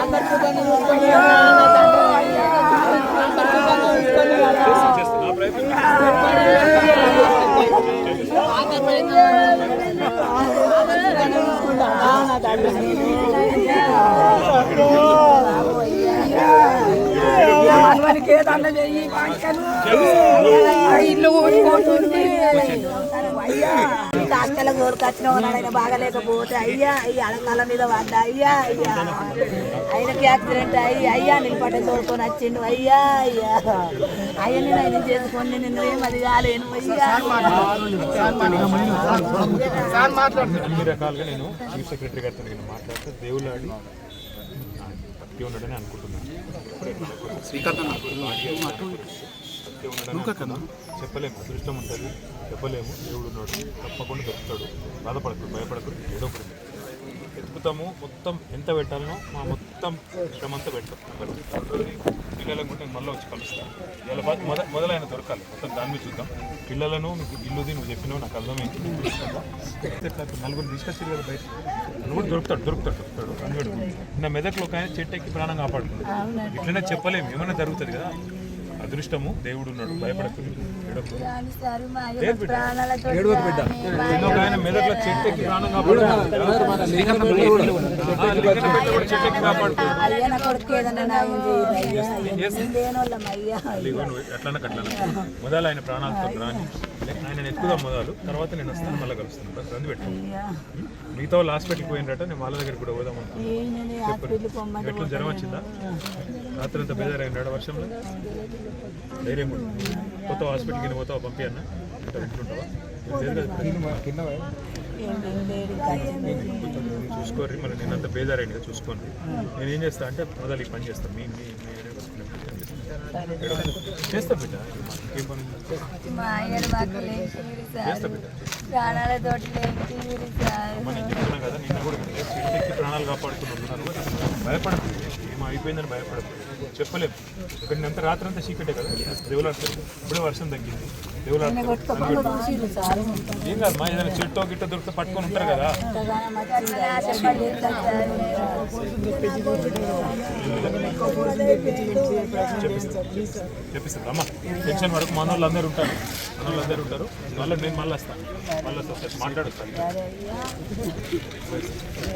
అందరు మనవనికి ఏదన్నా చెయ్యి పంకను ఇల్లు ఊరిపోతుంది అయ్యా డాక్టర్ల కోరుకొచ్చిన ఆయన బాగలేకపోతే అయ్యా అయ్యా అడకాల మీద పడ్డా అయ్యా అయ్యా ఆయనకి యాక్సిడెంట్ అయ్యి అయ్యా నేను పట్ట తోడుకొని వచ్చిండు అయ్యా అయ్యా అయ్యని నేను చేసుకొని నిన్ను ఏం అది కాలేను అయ్యా అన్ని రకాలుగా నేను చీఫ్ సెక్రటరీ గారితో నేను మాట్లాడితే దేవుళ్ళాడి భక్తి ఉండడని అనుకుంటున్నాను. భక్తి ఉండడని చెప్పలేము. అదృష్టం ఉంటుంది. చెప్పలేము. దేవుడు ఉన్నాడు. తప్పకుండా దొరుకుతాడు. బాధపడకు భయపడకు ఏదో ఒకటి. ఎత్తుకుతాము మొత్తం ఎంత పెట్టాలనో మా మొత్తం శ్రమంతా పెడతాం. పిల్లలకు కూడా నేను మళ్ళీ వచ్చి కలుస్తాను. ఇవాళ మొద మొదలైన దొరకాలి. మొత్తం దాని మీద చూద్దాం. పిల్లలను మీకు ఇల్లుది నువ్వు చెప్పినావు నాకు అర్థమైంది. నలుగురు తీసుకొచ్చారు కదా బయట. కూడా దొరుకుతాడు దొరుకుతాడు దొరుకుతాడు అన్నిడు నా మెదక్లో ఒక ఆయన చెట్టు ఎక్కి ప్రాణం కాపాడుతుంది ఇట్లనే చెప్పలేము. ఏమైనా జరుగుతుంది కదా? అదృష్టము దేవుడు ఉన్నాడు భయపడకు ఏడవకు. లేదు బిడ్డ. నిన్న ఒక ఆయన మెదక్లో చెట్టు ఎక్కి ప్రాణం కాపాడుతుంది ఆ, లింగన పెద్ద కూడా చెట్టు ఎక్కి కాపాడుతుంది అయ్యా నా కొడుకు ఏదన్నా న్యాయం చేయదు అయ్యా లేనోళ్ళం అయ్యా ఇదిగో నువ్వు. ఎట్లన్నా కట్లన్నా. మొదలు ఆయన ప్రాణాలతో రాని ఆయన ఎత్తుకుదాం మొదలు. తర్వాత నేను వస్తాను మళ్ళీ కలుస్తాను. రంది పెట్టు మిగతా వాళ్ళు హాస్పిటల్కి పోయినరట నేను వాళ్ళ దగ్గర కూడా పోదాం అనుకున్నాను ఎట్లా జ్వరం వచ్చిందా? రాత్రి అంతా బేజారైనాడు వర్షంలో? ధైర్యం. కొత్త హాస్పిటల్కి? పోతావా? పంపి అన్న. అంటే వింటుంటావా చూసుకోర్రి మళ్ళీ నేను అంత బేజారైంది కదా చూసుకోండి నేను ఏం చేస్తా అంటే మొదలు ఈ పని చేస్తాను మీ మీ. చేస్తా. బిడ్డ. ఇంకేం పని చేస్తా బిడ్డ. ప్రాణాలతోటి నేను చెప్తున్నా కదా నిన్న కూడా ప్రాణాలు కాపాడుతున్నారు భయపడదు ఏం అయిపోయిందని భయపడదు చెప్పలేము ఇక్కడ అంత రాత్రి అంతా చీకటే కదా. దేవులాడుతుంది ఇప్పుడే వర్షం తగ్గింది. దేవులాడుతుంది ఏం కాదు మా ఏదైనా చెట్టు గిట్ట దొరికితే పట్టుకొని ఉంటారు కదా. చెప్పిస్తుంది అమ్మ టెన్షన్ వరకు మన వాళ్ళు అందరూ ఉంటారు మన వాళ్ళు అందరూ ఉంటారు. మళ్ళీ నేను మళ్ళీ వస్తాను మళ్ళీ వస్తాను మాట్లాడుతాను